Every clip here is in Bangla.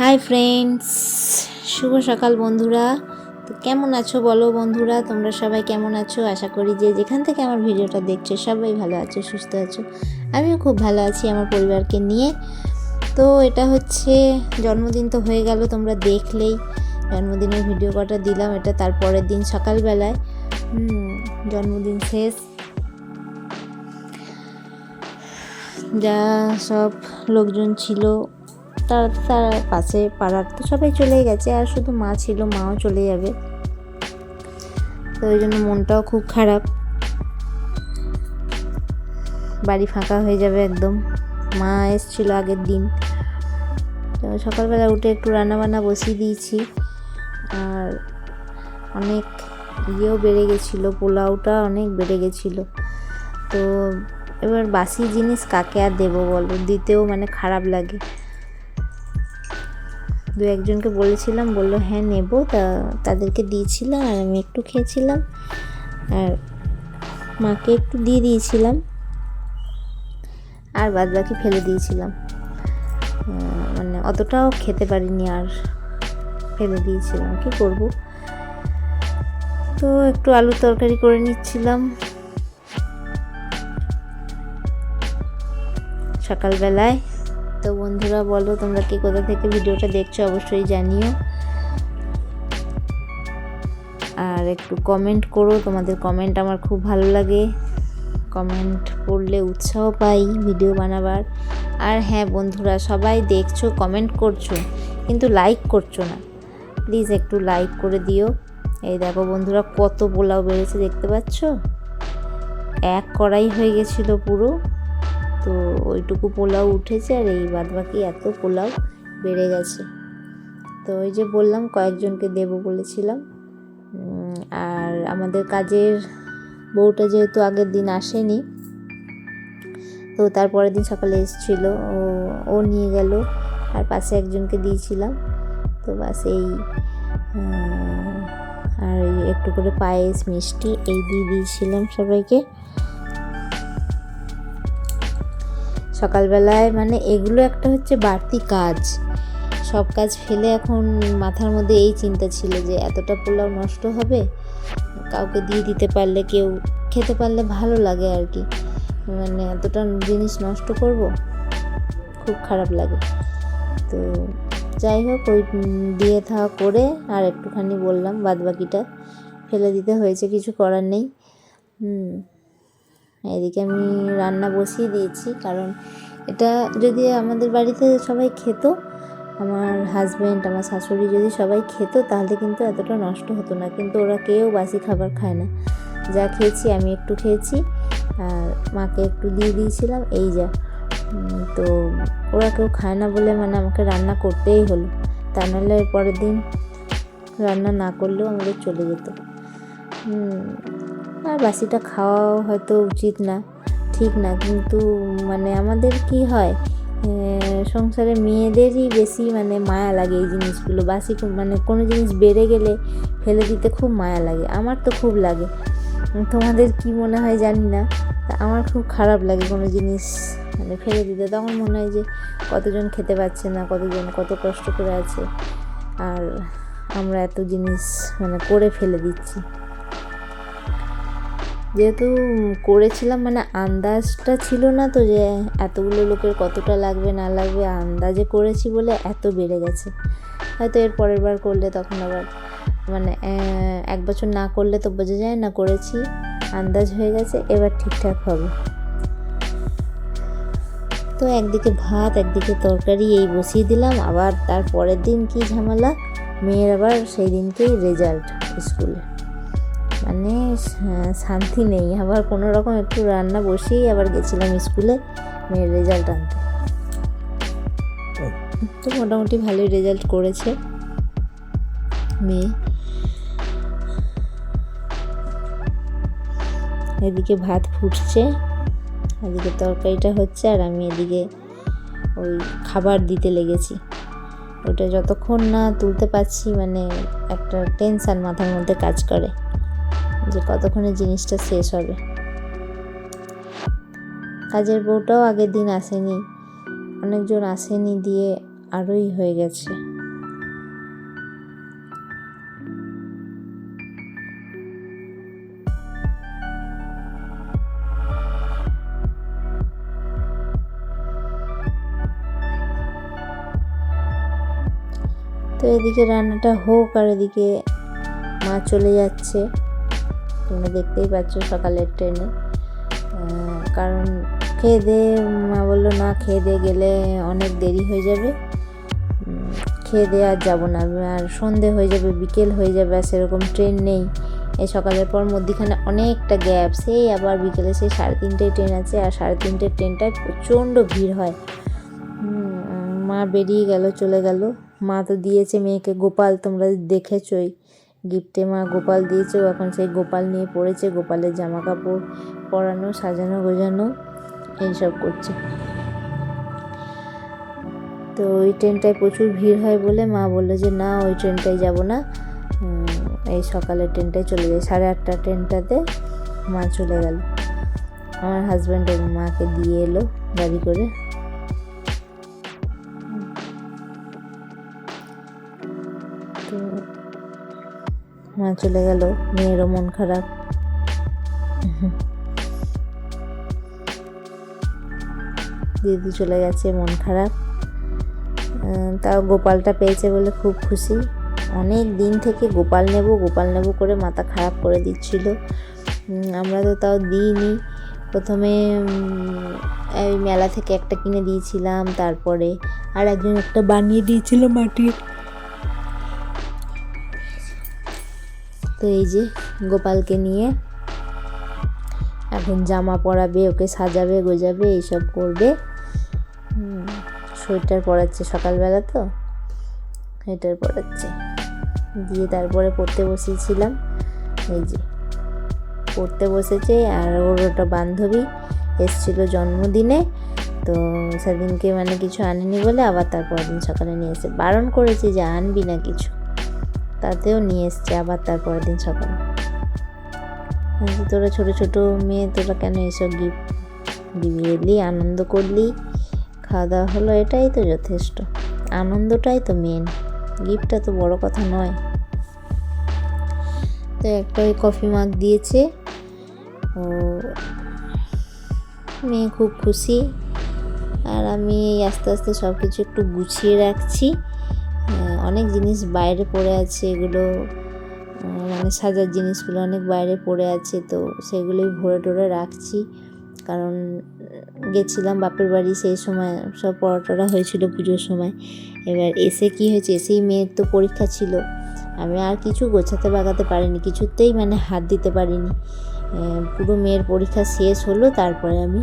হাই ফ্রেন্ডস শুভ সকাল, বন্ধুরা। তো কেমন আছো বলো, বন্ধুরা? তোমরা সবাই কেমন আছো? আশা করি যে যেখান থেকে আমার ভিডিওটা দেখছ, সবাই ভালো আছো, সুস্থ আছো। আমিও খুব ভালো আছি আমার পরিবারকে নিয়ে। তো এটা হচ্ছে, জন্মদিন তো হয়ে গেল, তোমরা দেখলেই। জন্মদিনের ভিডিও কটা দিলাম, এটা তার পরের দিন সকালবেলায়। জন্মদিন শেষ। যা সব লোকজন ছিল তার তার পাশে পাড়ার তো সবাই চলেই গেছে, আর শুধু মা ছিল, মাও চলে যাবে। তো ওই জন্য মনটাও খুব খারাপ। বাড়ি ফাঁকা হয়ে যাবে একদম। মা এসছিল আগের দিন। তো সকালবেলা উঠে একটু রান্নাবান্না বসিয়ে দিয়েছি। আর অনেক ইয়েও বেড়ে গেছিল, পোলাওটা অনেক বেড়ে গেছিল। তো এবার বাসি জিনিস কাকে আর দেবো বলো? দিতেও মানে খারাপ লাগে। দু একজনকে বলেছিলাম, বলল হ্যাঁ নেব। তা তাদেরকে দিয়েছিলাম আর আমি একটু খেয়েছিলাম। আর মাকে একটু দিয়ে দিয়েছিলাম। আর বাদ বাকি ফেলে দিয়েছিলাম। মানে অতটাও খেতে পারিনি, আর ফেলে দিয়েছিলাম। কি করব? তো একটু আলু তরকারি করে নিচ্ছিলাম। সকালবেলায় তো বন্ধুরা, বলো তোমরা কি কোথা থেকে ভিডিওটা দেখছ, অবশ্যই জানিও। আর একটু কমেন্ট করো, তোমাদের কমেন্ট আমার খুব ভালো লাগে। কমেন্ট পড়লে উৎসাহ পাই ভিডিও বানাবার। আর হ্যাঁ বন্ধুরা, সবাই দেখছ কমেন্ট করছ, কিন্তু লাইক করছ না। প্লিজ একটু লাইক করে দিও। এই দেখো বন্ধুরা, কত পোলাও বেড়েছে, দেখতে পাচ্ছ? এক কড়াই হয়ে গেছিল পুরো। তো ওইটুকু পোলাও উঠেছে আর এই বাদ বাকি এত পোলাও বেড়ে গেছে। তো ওই যে বললাম কয়েকজনকে দেব বলেছিলাম। আর আমাদের কাজের বউটা যেহেতু আগের দিন আসেনি, তো তারপরের দিন সকালে এসেছিল। ও ও নিয়ে গেল আর পাশে একজনকে দিয়েছিলাম। তো বাস এই আর একটু করে পায়েস, মিষ্টি এই দিয়ে দিয়েছিলাম সবাইকে। সকালবেলায় মানে এগুলো একটা হচ্ছে বাড়তি কাজ। সব কাজ ফেলে এখন মাথার মধ্যে এই চিন্তা ছিল যে এতটা পোলাও নষ্ট হবে, কাউকে দিয়ে দিতে পারলে কেউ, খেতে পারলে ভালো লাগে আর কি। মানে এতটা জিনিস নষ্ট করব, খুব খারাপ লাগে। তো যাই হোক, ওই দিয়ে থাকা করে আর একটুখানি বললাম বাদ বাকিটা ফেলে দিতে হয়েছে, কিছু করার নেই। হুম। এদিকে আমি রান্না বসিয়ে দিয়েছি, কারণ এটা যদি আমাদের বাড়িতে সবাই খেত, আমার হাজব্যান্ড আমার শাশুড়ি যদি সবাই খেত, তাহলে কিন্তু এতটা নষ্ট হতো না। কিন্তু ওরা কেউ বাসি খাবার খায় না। যা খেয়েছি আমি একটু খেয়েছি, আর মাকে একটু দিয়ে দিয়েছিলাম, এই যা। তো ওরা কেউ খায় না বলে মানে আমাকে রান্না করতেই হলো। তা নাহলে পরের দিন রান্না না করলেও আমাদের চলে যেত। আর বাসিটা খাওয়াও হয়তো উচিত না, ঠিক না। কিন্তু মানে আমাদের কি হয় সংসারে মেয়েদেরই বেশি মানে মায়া লাগে এই জিনিসগুলো। বাসি মানে কোনো জিনিস বেড়ে গেলে ফেলে দিতে খুব মায়া লাগে। আমার তো খুব লাগে। তোমাদের কি মনে হয় জানি না আমার খুব খারাপ লাগে কোনো জিনিস মানে ফেলে দিতে। তখন মনে হয় যে কতজন খেতে পাচ্ছে না, কতজন কত কষ্ট করে আছে। আর আমরা এত জিনিস মানে করে ফেলে দিচ্ছি। যেহেতু করেছিলাম মানে আন্দাজটা ছিল না তো যে এতগুলো লোকের কতটা লাগবে, না লাগবে, আন্দাজে করেছি বলে এত বেড়ে গেছে। হয়তো এর পরের বার করলে তখন আবার মানে এক বছর না করলে তো বোঝা যায় না, করেছি, আন্দাজ হয়ে গেছে, এবার ঠিকঠাক হবে। তো একদিকে ভাত, একদিকে তরকারি, এই বসিয়ে দিলাম, আবার তার পরের দিন কি ঝামেলা? মেয়ের আবার সেই দিনকেই রেজাল্ট স্কুলে। মানে শান্তি নেই। আবার কোনো রকম একটু রান্না বসেই আবার গেছিলাম স্কুলে, মেয়ের রেজাল্ট আনতে। তো মোটামুটি ভালোই রেজাল্ট করেছে মেয়ে। এদিকে ভাত ফুটছে, এদিকে তরকারিটা হচ্ছে, আর আমি এদিকে ওই খাবার দিতে লেগেছি। ওটা যতক্ষণ না তুলতে পারছি মানে একটা টেনশান মাথার মধ্যে কাজ করে। যে কতক্ষণে জিনিসটা শেষ হবে। কাজের বউটাও আগের দিন আসেনি। অনেকজন আসেনি দিয়ে আরোই হয়ে গেছে। তো এদিকে রান্নাটা হোক আর এদিকে মা চলে যাচ্ছে। তোমরা দেখতেই পাচ্ছ সকালের ট্রেনে কারণ খেয়ে দিয়ে মা বলল, না, খেয়ে দিয়ে গেলে অনেক দেরি হয়ে যাবে। খেয়ে দিয়ে আর যাব না। আর সন্ধে হয়ে যাবে, বিকেল হয়ে যাবে, আর সেরকম ট্রেন নেই। এই সকালের পর মধ্যিখানে অনেকটা গ্যাপ সেই আবার বিকেলে সেই সাড়ে তিনটে ট্রেন আছে, আর সাড়ে তিনটে ট্রেনটায় প্রচণ্ড ভিড় হয়। মা বেরিয়ে গেল, চলে গেল। মা তো দিয়েছে মেয়েকে, গোপাল, তোমরা দেখেছই। গিফটে মা গোপাল দিয়েছে। এখন সেই গোপাল নিয়ে পড়েছে। গোপালের জামা কাপড় পরানো, সাজানো, গোজানো, এইসব করছে। তো ওই ট্রেনটায় প্রচুর ভিড় হয় বলে মা বলল যে, না, ওই ট্রেনটায় যাব না। এই সকালের ট্রেনটায় চলে যায়। সাড়ে আটটা ট্রেনটাতে মা চলে গেল। আমার হাজব্যান্ড মাকে দিয়ে এলো গাড়ি করে। মা চলে গেল। মেয়েরও মন খারাপ। দিদি চলে গেছে, মন খারাপ। তাও গোপালটা পেয়েছে বলে খুব খুশি। অনেক দিন থেকে গোপাল নেব গোপাল নেব করে মাথা খারাপ করে দিচ্ছিল। আমরা তো তাও দিইনি। প্রথমে এই মেলা থেকে একটা কিনে দিয়েছিলাম, তারপরে আর একজন একটা বানিয়ে দিয়েছিল মাটির। এই যে গোপালকে নিয়ে। এখন জামা পরাবে, ওকে সাজাবে, গোজাবে, এইসব করবে। সোয়েটার পরাচ্ছে সকালবেলা তো, সোয়েটার পরাচ্ছে। দিয়ে তারপরে পড়তে বসেছিলাম। এই যে, পড়তে বসেছে আর ওর ওটা বান্ধবী এসছিল জন্মদিনে। তো সেদিনকে মানে কিছু আনেনি বলে আবার তারপর দিন সকালে নিয়ে এসে বারণ করেছি যে আনবি না কিছু। তাতেও নিয়ে এসছে আবার তারপরের দিন সকালে। তোরা ছোট ছোট মেয়ে, তোরা কেন এসব গিফট দিবি এলি আনন্দ করলি? খাওয়া দাওয়া হলো, এটাই তো যথেষ্ট। আনন্দটাই তো মেন গিফটটা তো বড় কথা নয়। তো একটা কফি মাগ দিয়েছে। ও মেয়ে খুব খুশি। আর আমি আস্তে আস্তে সব কিছু একটু গুছিয়ে রাখছি। অনেক জিনিস বাইরে পড়ে আছে, এগুলো মানে সাজার জিনিসগুলো অনেক বাইরে পড়ে আছে, তো সেগুলোই ভরে টরে রাখছি। কারণ, গেছিলাম বাপের বাড়ি সেই সময়, সব পড়াটরা হয়েছিল পুজোর সময়। এবার এসে কি হয়েছে, এসেই মেয়ের তো পরীক্ষা ছিল। আমি আর কিছু গোছাতে বাগাতে পারিনি, কিছুতেই মানে হাত দিতে পারিনি। পুরো মেয়ের পরীক্ষা শেষ হলো, তারপরে আমি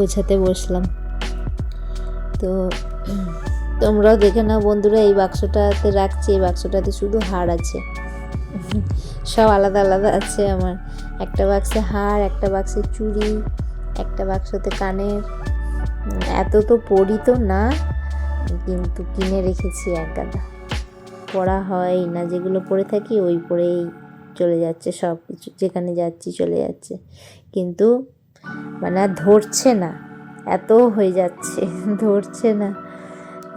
গোছাতে বসলাম। তো তোমরাও দেখে নাও বন্ধুরা, এই বাক্সটাতে রাখছি, এই বাক্সটাতে শুধু হার আছে। সব আলাদা আলাদা আছে আমার। একটা বাক্সে হার একটা বাক্সে চুড়ি, একটা বাক্সতে কানের। এত তো পড়ি তো না, কিন্তু কিনে রেখেছি এক গাদা। পড়া হয় না, যেগুলো পড়ে থাকি ওই পড়েই চলে যাচ্ছে সব কিছু যেখানে যাচ্ছি চলে যাচ্ছে। কিন্তু মানে আর ধরছে না। এত হয়ে যাচ্ছে, ধরছে না।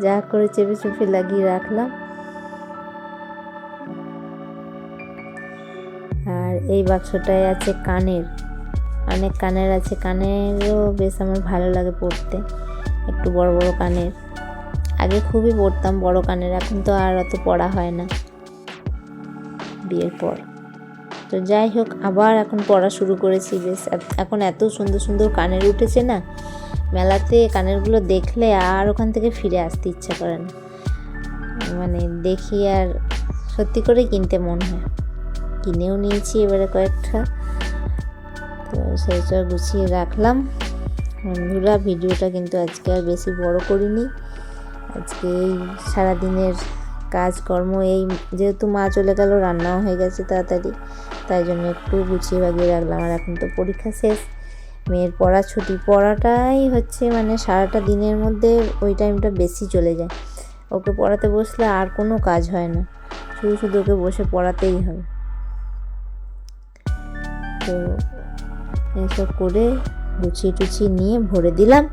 যা করে চেপে চেপে লাগিয়ে রাখলাম। আর এই বাক্সটায় আছে কানের। অনেক কানের আছে, কানেরও বেশ আমার ভালো লাগে পড়তে। একটু বড় বড় কানের। আগে খুবই পড়তাম বড় কানের, এখন তো আর অত পড়া হয় না। বিয়ের পর। তো যাই হোক, আবার এখন পড়া শুরু করেছি, বেশ। এখন এত সুন্দর সুন্দর কানের উঠেছে না, মেলাতে কানেরগুলো দেখলে আর ওখান থেকে ফিরে আসতে ইচ্ছা করে না। মানে দেখি আর সত্যি করে কিনতে মন হয়। কিনেও নিয়েছি এবারে কয়েকটা। তো সেই সব গুছিয়ে রাখলাম। বন্ধুরা, ভিডিওটা কিন্তু আজকে আর বেশি বড় করিনি। আজকে এই সারাদিনের কাজকর্ম, এই যেহেতু মা চলে গেল, রান্নাও হয়ে গেছে তাড়াতাড়ি। তাই জন্য একটু গুছিয়ে বাগিয়ে রাখলাম। আর এখন তো পরীক্ষা শেষ। মেয়ের পড়া, ছুটি পড়াটাই হচ্ছে মানে সারাটা দিনের মধ্যে ওই টাইমটা বেশি চলে যায়। ওকে পড়াতে বসলে আর কোনো কাজ হয় না। শুধু শুধু ওকে বসে পড়াতেই হবে। তো এসব করে গুছিয়ে টুছিয়ে নিয়ে ভরে দিলাম।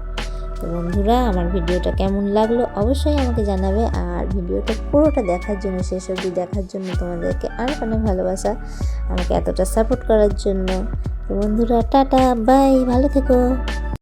তো বন্ধুরা, আমার ভিডিওটা কেমন লাগল অবশ্যই আমাকে জানাবে। আর ভিডিওটা পুরোটা দেখার জন্য, শেষ অবধি দেখার জন্য তোমাদেরকে অনেক অনেক ভালোবাসা, আমাকে এতটা সাপোর্ট করার জন্য। তো বন্ধুরা, টাটা বাই ভালো থেকো।